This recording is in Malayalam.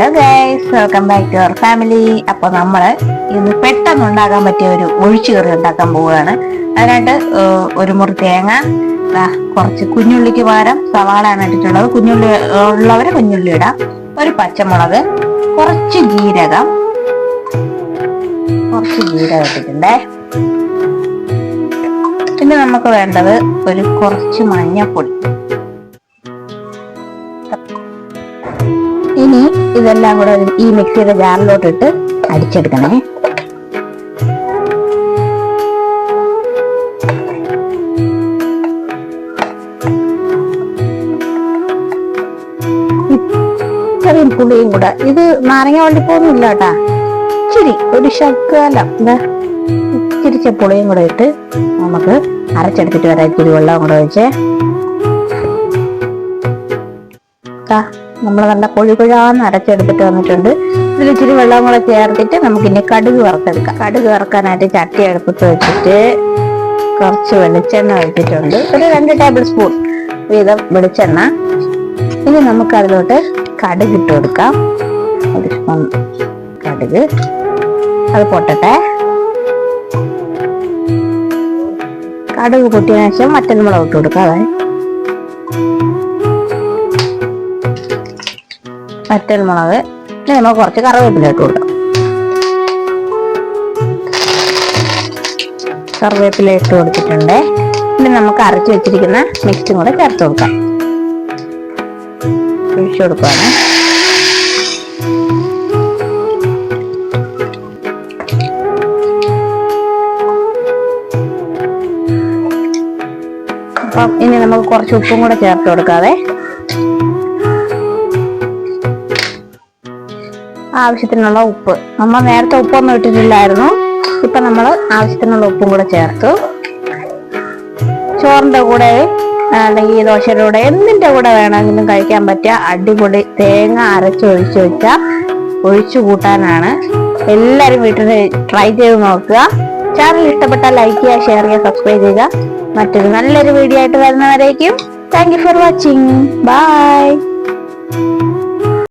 Hello guys welcome back to our family അപ്പൊ നമ്മൾ ഇന്ന് പെട്ടെന്ന് ഉണ്ടാക്കാൻ പറ്റിയ ഒരു ഒഴിച്ചു കറി ഉണ്ടാക്കാൻ പോവുകയാണ്. അതിനായിട്ട് ഒരു മുറി തേങ്ങ കുറച്ച് കുഞ്ഞുള്ളിക്ക് പകരം സവാളയാണ് ഇട്ടിട്ടുള്ളത്. കുഞ്ഞുള്ളി ഉള്ളവര് കുഞ്ഞുള്ളി ഇടാം. ഒരു പച്ചമുളക് കുറച്ച് ജീരകം. കുറച്ച് ജീരകം ഇട്ടിട്ടുണ്ടേ. പിന്നെ നമുക്ക് വേണ്ടത് ഒരു കുറച്ച് മഞ്ഞപ്പൊടി. ഇതെല്ലാം കൂടെ ഈ മിക്സിയുടെ ജാറിലോട്ടിട്ട് അടിച്ചെടുക്കണേ. ഇത്രയും പുളിയും കൂടെ. ഇത് നാരങ്ങ വള്ളിപ്പൊന്നും ഇല്ല കേട്ടാ. ഇച്ചിരി ഒരു ശക്കാലം എന്താ ഇച്ചിരിച്ച പുളിയും കൂടെ ഇട്ട് നമുക്ക് അരച്ചെടുത്തിട്ട് വരാം. ഇച്ചിരി വെള്ളം കൂടെ വെച്ചേ നമ്മൾ നല്ല കൊഴി കൊഴാന്ന് അരച്ചെടുത്തിട്ട് വന്നിട്ടുണ്ട്. ഇതിൽ ഇച്ചിരി വെള്ളം കൂടെ ചേർത്തിട്ട് നമുക്കിനി കടുക് വറുത്തെടുക്കാം. കടുക് വറുക്കാനായിട്ട് ചട്ടി അടുപ്പത്ത് വെച്ചിട്ട് കുറച്ച് വെളിച്ചെണ്ണ ഒഴിച്ചിട്ടുണ്ട്. ഒരു രണ്ട് ടേബിൾ സ്പൂൺ വീതം വെളിച്ചെണ്ണ. ഇനി നമുക്ക് അതിലോട്ട് കടുക് ഇട്ട് കൊടുക്കാം. ഒരു സ്പൂൺ കടുക്. അത് പൊട്ടട്ടെ. കടുക് പൊട്ടിയതിനു ശേഷം മറ്റന്മുളക് ഇട്ട് കൊടുക്കാതെ വറ്റൽ മുളക് പിന്നെ നമുക്ക് കുറച്ച് കറിവേപ്പില ഇട്ട് കൊടുക്കാം. കറിവേപ്പില ഇട്ട് കൊടുത്തിട്ടുണ്ട്. ഇനി നമുക്ക് അരച്ച് വെച്ചിരിക്കുന്ന മിക്സും കൂടെ ചേർത്ത് കൊടുക്കാം. ഒഴിച്ചു കൊടുക്കുകയാണ് അപ്പം ഇനി നമുക്ക് കുറച്ച് ഉപ്പും കൂടെ ചേർത്ത് കൊടുക്കാതെ ആവശ്യത്തിനുള്ള ഉപ്പ്. നമ്മൾ നേരത്തെ ഉപ്പൊന്നും ഇട്ടിട്ടില്ലായിരുന്നു. ഇപ്പൊ നമ്മൾ ആവശ്യത്തിനുള്ള ഉപ്പും കൂടെ ചേർത്തു. ചോറിന്റെ കൂടെ അല്ലെങ്കിൽ ദോശയുടെ കൂടെ എന്തിന്റെ കൂടെ വേണമെങ്കിലും കഴിക്കാൻ പറ്റിയ അടിപൊളി തേങ്ങ അരച്ച് ഒഴിച്ചു വെച്ച ഒഴിച്ചു കൂട്ടാനാണ്. എല്ലാവരും വീട്ടിൽ ട്രൈ ചെയ്ത് നോക്കുക. ചാനൽ ഇഷ്ടപ്പെട്ടാൽ ലൈക്ക് ചെയ്യുക ഷെയർ ചെയ്യുക സബ്സ്ക്രൈബ് ചെയ്യുക. മറ്റൊരു നല്ലൊരു വീഡിയോ ആയിട്ട് വരുന്നവരേക്കും thank you for watching bye